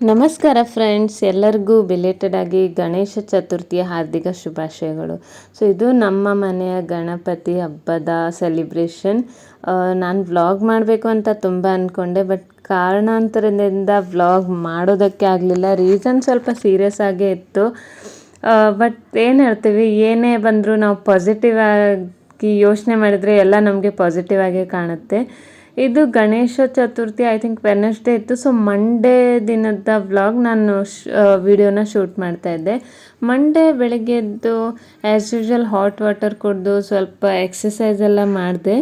ನಮಸ್ಕಾರ ಫ್ರೆಂಡ್ಸ್ ಎಲ್ಲರಿಗೂ ಬಿಲೇಟೆಡ್ ಆಗಿ ಗಣೇಶ ಚತುರ್ಥಿಯ ಹಾರ್ದಿಕ ಶುಭಾಶಯಗಳು. ಸೊ ಇದು ನಮ್ಮ ಮನೆಯ ಗಣಪತಿ ಹಬ್ಬದ ಸೆಲಿಬ್ರೇಷನ್ ನಾನು ವ್ಲಾಗ್ ಮಾಡಬೇಕು ಅಂತ ತುಂಬ ಅಂದ್ಕೊಂಡೆ ಬಟ್ ಕಾರಣಾಂತರದಿಂದ ವ್ಲಾಗ್ ಮಾಡೋದಕ್ಕೆ ಆಗಲಿಲ್ಲ. ರೀಸನ್ ಸ್ವಲ್ಪ ಸೀರಿಯಸ್ ಆಗೇ ಇತ್ತು. ಬಟ್ ಏನು ಹೇಳ್ತೀವಿ, ಏನೇ ಬಂದರೂ ನಾವು ಪಾಸಿಟಿವ್ ಆಗಿ ಯೋಚನೆ ಮಾಡಿದರೆ ಎಲ್ಲ ನಮಗೆ ಪಾಸಿಟಿವ್ ಆಗೇ ಕಾಣುತ್ತೆ. ಇದು Ganesha Chaturthi I think Wednesday ಇತ್ತು. ಸೊ ಮಂಡೇ ದಿನದ ವ್ಲಾಗ್ ನಾನು ವಿಡಿಯೋನ ಶೂಟ್ ಮಾಡ್ತಾ ಇದ್ದೆ. ಮಂಡೇ ಬೆಳಗ್ಗೆ ಎದ್ದು ಆ್ಯಸ್ ಯೂಶ್ವಲ್ ಹಾಟ್ ವಾಟರ್ ಕುಡಿದು ಸ್ವಲ್ಪ ಎಕ್ಸಸೈಸ್ ಎಲ್ಲ ಮಾಡಿದೆ.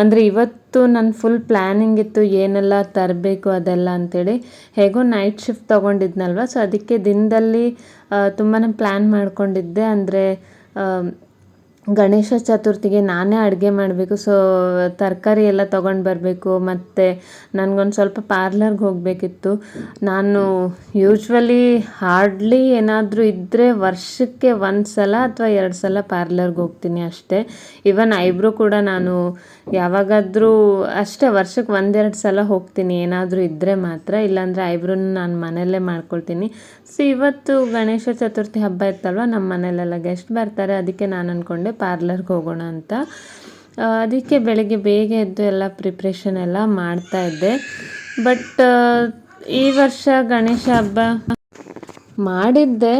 ಅಂದರೆ ಇವತ್ತು ನನ್ನ ಫುಲ್ ಪ್ಲ್ಯಾನಿಂಗ್ ಇತ್ತು, ಏನೆಲ್ಲ ತರಬೇಕು ಅದೆಲ್ಲ ಅಂಥೇಳಿ ಹೇಗೋ ನೈಟ್ ಶಿಫ್ಟ್ ತೊಗೊಂಡಿದ್ನಲ್ವ? ಸೊ ಅದಕ್ಕೆ ದಿನದಲ್ಲಿ ತುಂಬಾ ಪ್ಲ್ಯಾನ್ ಮಾಡ್ಕೊಂಡಿದ್ದೆ. ಅಂದರೆ ಗಣೇಶ ಚತುರ್ಥಿಗೆ ನಾನೇ ಅಡುಗೆ ಮಾಡಬೇಕು. ಸೊ ತರಕಾರಿ ಎಲ್ಲ ತೊಗೊಂಡು ಬರಬೇಕು. ಮತ್ತು ನನಗೊಂದು ಸ್ವಲ್ಪ ಪಾರ್ಲರ್ಗೆ ಹೋಗಬೇಕಿತ್ತು. ನಾನು ಯೂಶ್ವಲಿ ಹಾರ್ಡ್ಲಿ ಏನಾದರೂ ಇದ್ದರೆ ವರ್ಷಕ್ಕೆ ಒಂದು ಸಲ ಅಥವಾ ಎರಡು ಸಲ ಪಾರ್ಲರ್ಗೆ ಹೋಗ್ತೀನಿ ಅಷ್ಟೇ. ಇವನ್ ಐಬ್ರೋ ಕೂಡ ನಾನು ಯಾವಾಗಾದರೂ ಅಷ್ಟೇ ವರ್ಷಕ್ಕೆ ಒಂದೆರಡು ಸಲ ಹೋಗ್ತೀನಿ. ಏನಾದರೂ ಇದ್ದರೆ ಮಾತ್ರ. ಇಲ್ಲಾಂದರೆ ಐಬ್ರೋನ ನಾನು ಮನೆಯಲ್ಲೇ ಮಾಡ್ಕೊಳ್ತೀನಿ. ಸೊ ಇವತ್ತು ಗಣೇಶ ಚತುರ್ಥಿ ಹಬ್ಬ ಇತ್ತಲ್ವ? ನಮ್ಮ ಮನೇಲೆಲ್ಲ ಗೆಸ್ಟ್ ಬರ್ತಾರೆ. ಅದಕ್ಕೆ ನಾನು ಅಂದ್ಕೊಂಡೆ ಪಾರ್ಲರ್ಗೆ ಹೋಗೋಣ ಅಂತ. ಅದಕ್ಕೆ ಬೆಳಗ್ಗೆ ಬೇಗ ಎದ್ದು ಎಲ್ಲ ಪ್ರಿಪ್ರೇಷನ್ ಎಲ್ಲ ಮಾಡ್ತಾ ಇದ್ದೆ. ಬಟ್ ಈ ವರ್ಷ ಗಣೇಶ ಹಬ್ಬ ಮಾಡಿದ್ದೆ.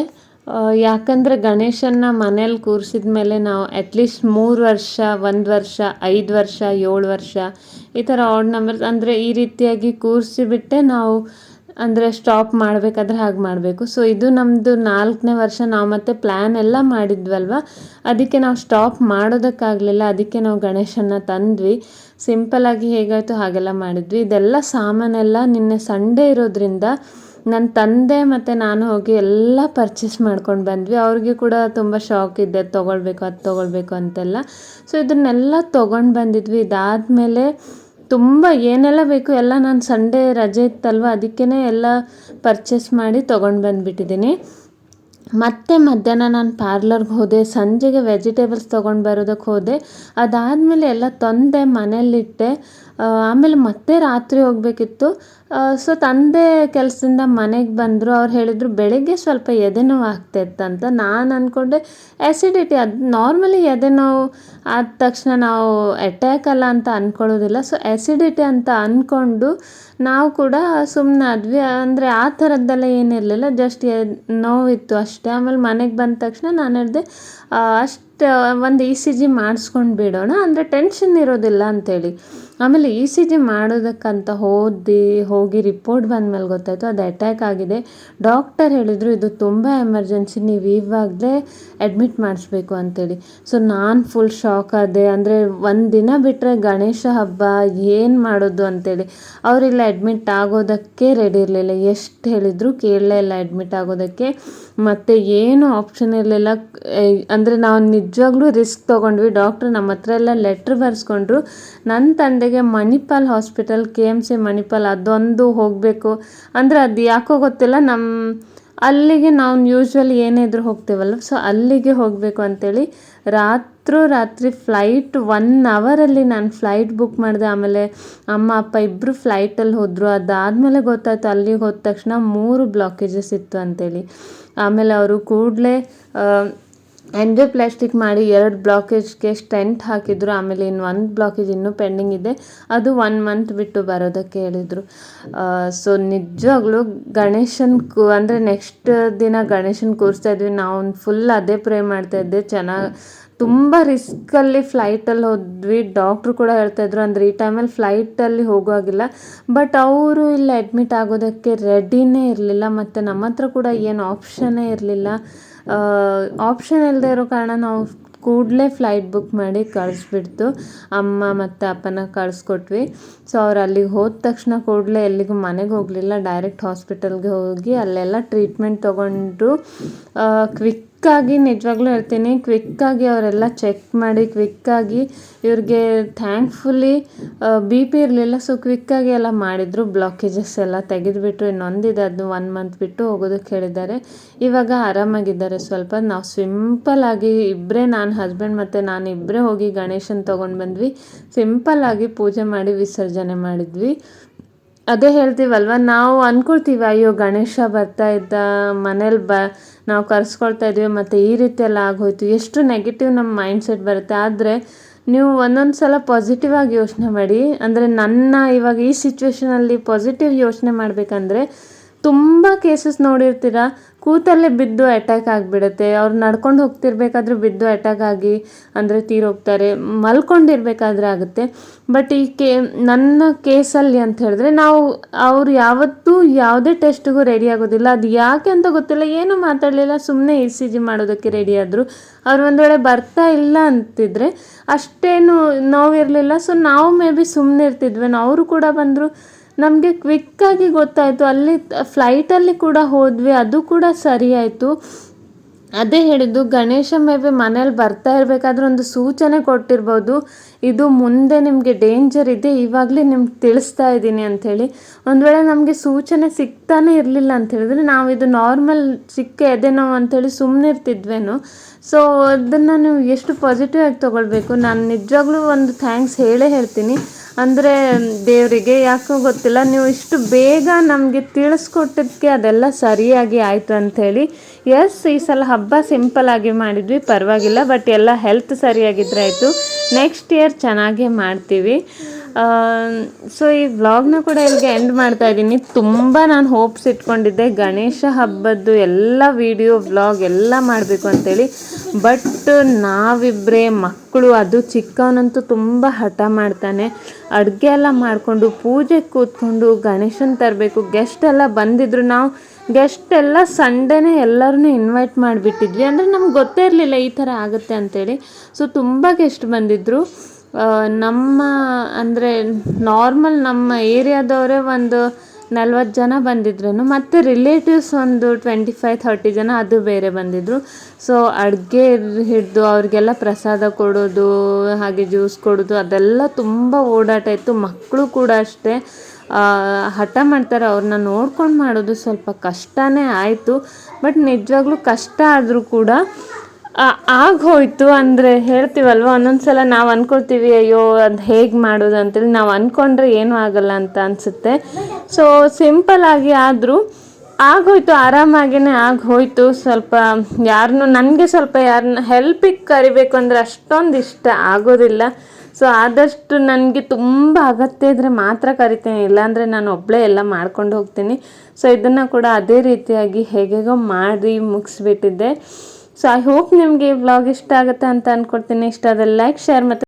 ಯಾಕಂದರೆ ಗಣೇಶನ್ನ ಮನೇಲಿ ಕೂರಿಸಿದ ಮೇಲೆ ನಾವು ಅಟ್ಲೀಸ್ಟ್ ಮೂರು ವರ್ಷ, ಒಂದು ವರ್ಷ, ಐದು ವರ್ಷ, ಏಳು ವರ್ಷ ಈ ಥರ ಆಡ್ ನಂಬರ್ಸ್ ಅಂದರೆ ಈ ರೀತಿಯಾಗಿ ಕೂರಿಸಿಬಿಟ್ಟೆ ನಾವು ಅಂದರೆ ಸ್ಟಾಪ್ ಮಾಡಬೇಕಾದ್ರೆ ಹಾಗೆ ಮಾಡಬೇಕು. ಸೊ ಇದು ನಮ್ಮದು ನಾಲ್ಕನೇ ವರ್ಷ ನಾವು ಮತ್ತೆ ಪ್ಲ್ಯಾನ್ ಎಲ್ಲ ಮಾಡಿದ್ವಲ್ವ? ಅದಕ್ಕೆ ನಾವು ಸ್ಟಾಪ್ ಮಾಡೋದಕ್ಕಾಗಲಿಲ್ಲ. ಅದಕ್ಕೆ ನಾವು ಗಣೇಶನ ತಂದ್ವಿ. ಸಿಂಪಲ್ಲಾಗಿ ಹೇಗಾಯಿತು ಹಾಗೆಲ್ಲ ಮಾಡಿದ್ವಿ. ಇದೆಲ್ಲ ಸಾಮಾನೆಲ್ಲ ನಿನ್ನೆ ಸಂಡೇ ಇರೋದ್ರಿಂದ ನನ್ನ ತಂದೆ ಮತ್ತು ನಾನು ಹೋಗಿ ಎಲ್ಲ ಪರ್ಚೇಸ್ ಮಾಡ್ಕೊಂಡು ಬಂದ್ವಿ. ಅವ್ರಿಗೆ ಕೂಡ ತುಂಬ ಶಾಕ್ ಇದೆ. ತೊಗೊಳ್ಬೇಕು, ಅದು ತೊಗೊಳ್ಬೇಕು ಅಂತೆಲ್ಲ. ಸೊ ಇದನ್ನೆಲ್ಲ ತೊಗೊಂಡು ಬಂದಿದ್ವಿ. ಇದಾದಮೇಲೆ ತುಂಬ ಏನೆಲ್ಲ ಬೇಕು ಎಲ್ಲ ನಾನು ಸಂಡೇ ರಜೆ ಇತ್ತಲ್ವ ಅದಕ್ಕೇ ಎಲ್ಲ ಪರ್ಚೇಸ್ ಮಾಡಿ ತೊಗೊಂಡು ಬಂದುಬಿಟ್ಟಿದ್ದೀನಿ ಮತ್ತೆ ಮಧ್ಯಾಹ್ನ ನಾನು ಪಾರ್ಲರ್ಗೆ ಹೋದೆ, ಸಂಜೆಗೆ ವೆಜಿಟೇಬಲ್ಸ್ ತೊಗೊಂಡು ಬರೋದಕ್ಕೆ ಹೋದೆ. ಅದಾದಮೇಲೆ ಎಲ್ಲ ತಂದೆ ಮನೇಲಿಟ್ಟೆ. ಆಮೇಲೆ ಮತ್ತೆ ರಾತ್ರಿ ಹೋಗಬೇಕಿತ್ತು. ಸೊ ತಂದೆ ಕೆಲಸದಿಂದ ಮನೆಗೆ ಬಂದರು. ಅವ್ರು ಹೇಳಿದರು, ಬೆಳಗ್ಗೆ ಸ್ವಲ್ಪ ಎದೆ ನೋವು ಆಗ್ತಾಯಿತ್ತಂತ ನಾನು ಅಂದ್ಕೊಂಡೆ ಆ್ಯಸಿಡಿಟಿ ಅದು ನಾರ್ಮಲಿ ಎದೆ ನೋವು ಆದ ತಕ್ಷಣ ನಾವು ಅಟ್ಯಾಕ್ ಅಲ್ಲ ಅಂತ ಅಂದ್ಕೊಳ್ಳೋದಿಲ್ಲ ಸೊ ಆ್ಯಸಿಡಿಟಿ ಅಂತ ಅಂದ್ಕೊಂಡು ನಾವು ಕೂಡ ಸುಮ್ಮನಾದ್ವಿ ಅಂದರೆ ಆ ಥರದ್ದೆಲ್ಲ ಏನಿರಲಿಲ್ಲ ಜಸ್ಟ್ ನೋವಿತ್ತು ಅಷ್ಟೇ. ಆಮೇಲೆ ಮನೆಗೆ ಬಂದ ತಕ್ಷಣ ನಾನು ಹೇಳಿದೆ ಅಷ್ಟು ಒಂದು ಇ ಸಿ ಜಿ ಮಾಡಿಸ್ಕೊಂಡು ಬಿಡೋಣ. ಅಂದರೆ ಟೆನ್ಷನ್ ಇರೋದಿಲ್ಲ ಅಂಥೇಳಿ ಆಮೇಲೆ ಇ ಸಿ ಜಿ ಮಾಡೋದಕ್ಕಂತ ಹೋದಿ ಹೋಗಿ ರಿಪೋರ್ಟ್ ಬಂದಮೇಲೆ ಗೊತ್ತಾಯಿತು, ಅದು ಅಟ್ಯಾಕ್ ಆಗಿದೆ. ಡಾಕ್ಟರ್ ಹೇಳಿದರು, ಇದು ತುಂಬ ಎಮರ್ಜೆನ್ಸಿ ನೀವು ಇವಾಗಲೇ ಅಡ್ಮಿಟ್ ಮಾಡಿಸ್ಬೇಕು ಅಂತೇಳಿ. ಸೊ ನಾನು ಫುಲ್ ಶಾಕ್ ಆದೆ. ಅಂದರೆ ಒಂದು ದಿನ ಬಿಟ್ಟರೆ ಗಣೇಶ ಹಬ್ಬ, ಏನು ಮಾಡೋದು ಅಂತೇಳಿ. ಅವರಿಲ್ಲ ಅಡ್ಮಿಟ್ ಆಗೋದಕ್ಕೆ ರೆಡಿ ಇರಲಿಲ್ಲ. ಎಷ್ಟು ಹೇಳಿದ್ರು ಕೇಳಲೇ ಇಲ್ಲ ಅಡ್ಮಿಟ್ ಆಗೋದಕ್ಕೆ. ಮತ್ತು ಏನು ಆಪ್ಷನ್ ಇರಲಿಲ್ಲ. ಅಂದರೆ ನಾವು ನಿಜವಾಗ್ಲೂ ರಿಸ್ಕ್ ತೊಗೊಂಡ್ವಿ. ಡಾಕ್ಟ್ರ್ ನಮ್ಮ ಹತ್ರ ಎಲ್ಲ ಲೆಟ್ರ್ ಬರೆಸ್ಕೊಂಡ್ರು. ನನ್ನ ತಂದೆಗೆ Manipal hospital, K M C Manipal ಅದೊಂದು ಹೋಗಬೇಕು. ಅಂದರೆ ಅದು ಯಾಕೋ ಗೊತ್ತಿಲ್ಲ ನಮ್ಮ ಅಲ್ಲಿಗೆ ನಾವು ಯೂಶ್ವಲಿ ಏನೇ ಇದ್ರೂ ಹೋಗ್ತೀವಲ್ಲ. ಸೊ ಅಲ್ಲಿಗೆ ಹೋಗಬೇಕು ಅಂತೇಳಿ ರಾತ್ರಿ ರಾತ್ರಿ ಫ್ಲೈಟ್ ಒನ್ ಅವರಲ್ಲಿ ನಾನು ಫ್ಲೈಟ್ ಬುಕ್ ಮಾಡಿದೆ. ಆಮೇಲೆ ಅಮ್ಮ, ಅಪ್ಪ ಇಬ್ಬರು ಫ್ಲೈಟಲ್ಲಿ ಹೋದರು. ಅದಾದಮೇಲೆ ಗೊತ್ತಾಯ್ತು, ಅಲ್ಲಿಗೆ ಹೋದ ತಕ್ಷಣ ಮೂರು ಬ್ಲಾಕೇಜಸ್ ಇತ್ತು ಅಂತೇಳಿ. ಆಮೇಲೆ ಅವರು ಕೂಡಲೇ ಪ್ಲಾಸ್ಟಿಕ್ ಮಾಡಿ ಎರಡು ಬ್ಲಾಕೇಜ್ಗೆ ಸ್ಟೆಂಟ್ ಹಾಕಿದ್ರು. ಆಮೇಲೆ ಇನ್ನು ಒಂದು ಬ್ಲಾಕೇಜ್ ಇನ್ನೂ ಪೆಂಡಿಂಗ್ ಇದೆ. ಅದು ಒನ್ ಮಂತ್ ಬಿಟ್ಟು ಬರೋದಕ್ಕೆ ಹೇಳಿದರು. ಸೊ ನಿಜವಾಗ್ಲೂ ಗಣೇಶನ ಕು, ಅಂದರೆ ನೆಕ್ಸ್ಟ್ ದಿನ ಗಣೇಶನ ಕೂರಿಸ್ತಾ ಇದ್ವಿ. ನಾವು ಫುಲ್ ಅದೇ ಪ್ರೇ ಮಾಡ್ತಾ ಇದ್ದೆ. ಚೆನ್ನಾಗಿ ತುಂಬ ರಿಸ್ಕಲ್ಲಿ ಫ್ಲೈಟಲ್ಲಿ ಹೋದ್ವಿ. ಡಾಕ್ಟ್ರು ಕೂಡ ಹೇಳ್ತಾಯಿದ್ರು ಅಂದರೆ ಈ ಟೈಮಲ್ಲಿ ಫ್ಲೈಟಲ್ಲಿ ಹೋಗುವಾಗಿಲ್ಲ ಬಟ್ ಅವರು ಇಲ್ಲಿ ಅಡ್ಮಿಟ್ ಆಗೋದಕ್ಕೆ ರೆಡಿನೇ ಇರಲಿಲ್ಲ. ಮತ್ತು ನಮ್ಮ ಹತ್ರ ಕೂಡ ಏನು ಆಪ್ಷನ್ನೇ ಇರಲಿಲ್ಲ. ಆಪ್ಷನ್ ಇಲ್ಲದೆ ಇರೋ ಕಾರಣ ನಾವು ಕೂಡಲೇ ಫ್ಲೈಟ್ ಬುಕ್ ಮಾಡಿ ಕಳಿಸ್ಬಿಡ್ತು. ಅಮ್ಮ ಮತ್ತು ಅಪ್ಪನ ಕಳಿಸ್ಕೊಟ್ವಿ. ಸೊ ಅವ್ರು ಅಲ್ಲಿಗೆ ಹೋದ ತಕ್ಷಣ ಕೂಡಲೇ ಎಲ್ಲಿಗೂ ಮನೆಗೆ ಹೋಗಲಿಲ್ಲ. ಡೈರೆಕ್ಟ್ ಹಾಸ್ಪಿಟಲ್ಗೆ ಹೋಗಿ ಅಲ್ಲೆಲ್ಲ ಟ್ರೀಟ್ಮೆಂಟ್ ತೊಗೊಂಡು ಕ್ವಿಕ್ ಕ್ವಿಕ್ಕಾಗಿ ನಿಜವಾಗ್ಲೂ ಹೇಳ್ತೀನಿ, ಕ್ವಿಕ್ಕಾಗಿ ಅವರೆಲ್ಲ ಚೆಕ್ ಮಾಡಿ, ಕ್ವಿಕ್ಕಾಗಿ ಇವ್ರಿಗೆ ಥ್ಯಾಂಕ್ಫುಲಿ ಬಿ ಪಿ ಇರಲಿಲ್ಲ ಸೊ ಕ್ವಿಕ್ಕಾಗಿ ಎಲ್ಲ ಮಾಡಿದರು. ಬ್ಲಾಕೇಜಸ್ ಎಲ್ಲ ತೆಗೆದುಬಿಟ್ಟು ಇನ್ನೊಂದಿದೆ, ಅದು ಒನ್ ಮಂತ್ ಬಿಟ್ಟು ಹೋಗೋದಕ್ಕೆ ಹೇಳಿದ್ದಾರೆ ಇವಾಗ ಆರಾಮಾಗಿದ್ದಾರೆ ಸ್ವಲ್ಪ. ನಾವು ಸಿಂಪಲ್ಲಾಗಿ ಇಬ್ಬರೇ ನಾನು ಹಸ್ಬೆಂಡ್ ಮತ್ತು ನಾನು ಇಬ್ಬರೇ ಹೋಗಿ ಗಣೇಶನ ತೊಗೊಂಡು ಬಂದ್ವಿ. ಸಿಂಪಲ್ಲಾಗಿ ಪೂಜೆ ಮಾಡಿ ವಿಸರ್ಜನೆ ಮಾಡಿದ್ವಿ. ಅದೇ ಹೇಳ್ತೀವಲ್ವ? ನಾವು ಅಂದ್ಕೊಳ್ತೀವಿ ಅಯ್ಯೋ, ಗಣೇಶ ಬರ್ತಾ ಇದ್ದ, ಮನೇಲಿ ಬ, ನಾವು ಕರ್ಸ್ಕೊಳ್ತಾ ಇದ್ವಿ, ಮತ್ತು ಈ ರೀತಿ ಎಲ್ಲ ಆಗೋಯ್ತು. ಎಷ್ಟು ನೆಗೆಟಿವ್ ನಮ್ಮ ಮೈಂಡ್ ಸೆಟ್ ಬರುತ್ತೆ. ಆದರೆ ನೀವು ಒಂದೊಂದು ಸಲ ಪಾಸಿಟಿವ್ ಆಗಿ ಯೋಚನೆ ಮಾಡಿ. ಅಂದರೆ ನನ್ನ ಇವಾಗ ಈ ಸಿಚುವೇಶನಲ್ಲಿ ಪಾಸಿಟಿವ್ ಯೋಚನೆ ಮಾಡಬೇಕಂದ್ರೆ ತುಂಬ ಕೇಸಸ್ ನೋಡಿರ್ತೀರ? ಕೂತಲ್ಲೇ ಬಿದ್ದು ಅಟ್ಯಾಕ್ ಆಗಿಬಿಡುತ್ತೆ. ಅವ್ರು ನಡ್ಕೊಂಡು ಹೋಗ್ತಿರ್ಬೇಕಾದ್ರೂ ಬಿದ್ದು ಅಟ್ಯಾಕ್ ಆಗಿ ಅಂದರೆ ತೀರೋಗ್ತಾರೆ. ಮಲ್ಕೊಂಡಿರ್ಬೇಕಾದ್ರೆ ಆಗುತ್ತೆ. ಬಟ್ ಈ ಕೇ, ನನ್ನ ಕೇಸಲ್ಲಿ ಅಂತ ಹೇಳಿದ್ರೆ ನಾವು ಅವ್ರು ಯಾವತ್ತೂ ಯಾವುದೇ ಟೆಸ್ಟಿಗೂ ರೆಡಿ ಆಗೋದಿಲ್ಲ. ಅದು ಯಾಕೆ ಅಂತ ಗೊತ್ತಿಲ್ಲ. ಏನೂ ಮಾತಾಡಲಿಲ್ಲ. ಸುಮ್ಮನೆ ಇ ಸಿ ಜಿ ಮಾಡೋದಕ್ಕೆ ರೆಡಿ ಆದರು. ಅವ್ರು ಒಂದು ವೇಳೆ ಬರ್ತಾ ಇಲ್ಲ ಅಂತಿದ್ರೆ ಅಷ್ಟೇನು ನೋವಿರಲಿಲ್ಲ. ಸೊ ನಾವು ಮೇ ಬಿ ಸುಮ್ಮನೆ ಇರ್ತಿದ್ವಿ. ಅವರು ಕೂಡ ಬಂದರು. ನಮಗೆ ಕ್ವಿಕ್ಕಾಗಿ ಗೊತ್ತಾಯಿತು. ಅಲ್ಲಿ ಫ್ಲೈಟಲ್ಲಿ ಕೂಡ ಹೋದ್ವಿ. ಅದು ಕೂಡ ಸರಿ ಆಯಿತು. ಅದೇ ಹೇಳಿದ್ದು, ಗಣೇಶ ಮೇವೆ ಮನೇಲಿ ಬರ್ತಾ ಇರಬೇಕಾದ್ರೆ ಒಂದು ಸೂಚನೆ ಕೊಟ್ಟಿರ್ಬೋದು. ಇದು ಮುಂದೆ ನಿಮಗೆ ಡೇಂಜರ್ ಇದೆ. ಇವಾಗಲೇ ನಿಮ್ಗೆ ತಿಳಿಸ್ತಾ ಇದ್ದೀನಿ ಅಂಥೇಳಿ ಒಂದು ವೇಳೆ ನಮಗೆ ಸೂಚನೆ ಸಿಗ್ತಾನೆ ಇರಲಿಲ್ಲ ಅಂತ ಹೇಳಿದ್ರೆ ನಾವು ಇದು ನಾರ್ಮಲ್ ಚಿಕ್ಕ ಎದೆ ನೋವು ಅಂಥೇಳಿ ಸುಮ್ಮನೆ ಇರ್ತಿದ್ವೇನೋ. ಸೊ ಅದನ್ನು ನೀವು ಎಷ್ಟು ಪಾಸಿಟಿವ್ ಆಗಿ ತೊಗೊಳ್ಬೇಕು? ನಾನು ನಿಜವಾಗ್ಲೂ ಒಂದು ಥ್ಯಾಂಕ್ಸ್ ಹೇಳೇ ಹೇಳ್ತೀನಿ. ಅಂದರೆ, ದೇವರಿಗೆ ಯಾಕೋ ಗೊತ್ತಿಲ್ಲ, ನೀವು ಇಷ್ಟು ಬೇಗ ನಮಗೆ ತಿಳಿಸ್ಕೊಟ್ಟಿದ್ದಕ್ಕೆ ಅದೆಲ್ಲ ಸರಿಯಾಗಿ ಆಯಿತು ಅಂಥೇಳಿ. ಎಸ್ ಈ ಸಲ ಹಬ್ಬ ಸಿಂಪಲ್ ಆಗಿ ಮಾಡಿದ್ವಿ, ಪರವಾಗಿಲ್ಲ ಬಟ್ ಎಲ್ಲ ಹೆಲ್ತ್ ಸರಿಯಾಗಿದ್ದರೆ ಆಯಿತು. ನೆಕ್ಸ್ಟ್ ಇಯರ್ ಚೆನ್ನಾಗೇ ಮಾಡ್ತೀವಿ. ಸೊ ಈ ವ್ಲಾಗ್ನ ಕೂಡ ಇಲ್ಲಿಗೆ ಎಂಡ್ ಮಾಡ್ತಾ ಇದ್ದೀನಿ. ತುಂಬ ನಾನು ಹೋಪ್ಸ್ ಇಟ್ಕೊಂಡಿದ್ದೆ. ಗಣೇಶ ಹಬ್ಬದ್ದು ಎಲ್ಲ ವಿಡಿಯೋ ವ್ಲಾಗ್ ಎಲ್ಲ ಮಾಡಬೇಕು ಅಂತೇಳಿ. ಬಟ್ ನಾವಿಬ್ಬರೇ ಮಕ್ಕಳು, ಅದು ಚಿಕ್ಕವನಂತೂ ತುಂಬ ಹಠ ಮಾಡ್ತಾನೆ. ಅಡುಗೆ ಎಲ್ಲ ಮಾಡಿಕೊಂಡು, ಪೂಜೆ ಕೂತ್ಕೊಂಡು, ಗಣೇಶನ ತರಬೇಕು. ಗೆಸ್ಟ್ ಎಲ್ಲ ಬಂದಿದ್ರು. ನಾವು ಗೆಸ್ಟ್ ಎಲ್ಲ ಸಂಡೇನೇ ಎಲ್ಲರನ್ನೂ ಇನ್ವೈಟ್ ಮಾಡಿಬಿಟ್ಟಿದ್ವಿ. ಅಂದರೆ ನಮ್ಗೆ ಗೊತ್ತೇ ಇರಲಿಲ್ಲ ಈ ಥರ ಆಗುತ್ತೆ ಅಂತೇಳಿ. ಸೊ ತುಂಬ ಗೆಸ್ಟ್ ಬಂದಿದ್ದರು ನಮ್ಮ, ಅಂದರೆ ನಾರ್ಮಲ್ ನಮ್ಮ ಏರಿಯಾದವರೇ ಒಂದು ನಲ್ವತ್ತು ಜನ ಬಂದಿದ್ರು ಮತ್ತು ರಿಲೇಟಿವ್ಸ್ ಒಂದು ಟ್ವೆಂಟಿ ಫೈವ್ ಥರ್ಟಿ ಜನ ಅದು ಬೇರೆ ಬಂದಿದ್ದರು ಸೊ ಅಡುಗೆ ಹಿಡಿದು ಅವ್ರಿಗೆಲ್ಲ ಪ್ರಸಾದ ಕೊಡೋದು, ಹಾಗೆ ಜ್ಯೂಸ್ ಕೊಡೋದು, ಅದೆಲ್ಲ ತುಂಬ ಓಡಾಟ ಇತ್ತು. ಮಕ್ಕಳು ಕೂಡ ಅಷ್ಟೇ. ಹಠ ಮಾಡ್ತಾರೆ ಅವ್ರನ್ನ ನೋಡ್ಕೊಂಡು ಮಾಡೋದು ಸ್ವಲ್ಪ ಕಷ್ಟನೇ ಆಯಿತು. ಬಟ್ ನಿಜವಾಗ್ಲೂ ಕಷ್ಟ ಆದರೂ ಕೂಡ ಆಗೋಯ್ತು ಅಂದರೆ ಹೇಳ್ತೀವಲ್ವ? ಒಂದೊಂದ್ಸಲ ನಾವು ಅಂದ್ಕೊಳ್ತೀವಿ ಅಯ್ಯೋ, ಅದು ಹೇಗೆ ಮಾಡೋದು? ಅಂತೇಳಿ ನಾವು ಅಂದ್ಕೊಂಡ್ರೆ ಏನೂ ಆಗಲ್ಲ ಅಂತ ಅನಿಸುತ್ತೆ. ಸೊ ಸಿಂಪಲ್ಲಾಗಿ ಆದರೂ ಆಗೋಯ್ತು ಆರಾಮಾಗಿಯೇ ಆಗೋಯ್ತು ಸ್ವಲ್ಪ ಯಾರನ್ನೂ ನನಗೆ ಸ್ವಲ್ಪ ಯಾರನ್ನ ಹೆಲ್ಪಿಗೆ ಕರಿಬೇಕು ಅಂದರೆ ಅಷ್ಟೊಂದು ಇಷ್ಟ ಆಗೋದಿಲ್ಲ. ಸೊ ಆದಷ್ಟು ನನಗೆ ತುಂಬ ಅಗತ್ಯ ಇದ್ದರೆ ಮಾತ್ರ ಕರಿತೀನಿ. ಇಲ್ಲಾಂದರೆ ನಾನು ಒಬ್ಬಳೇ ಎಲ್ಲ ಮಾಡ್ಕೊಂಡು ಹೋಗ್ತೀನಿ. ಸೊ ಇದನ್ನು ಕೂಡ ಅದೇ ರೀತಿಯಾಗಿ ಹೇಗೇಗೋ ಮಾಡಿ ಮುಗಿಸ್ಬಿಟ್ಟಿದ್ದೆ. ಸೊ ಐ ಹೋಪ್ ನಿಮಗೆ ವ್ಲಾಗ್ ಇಷ್ಟ ಆಗುತ್ತೆ ಅಂತ ಅಂದ್ಕೊಡ್ತೀನಿ ಇಷ್ಟ ಆದರೆ ಲೈಕ್ ಶೇರ್ ಮತ್ತು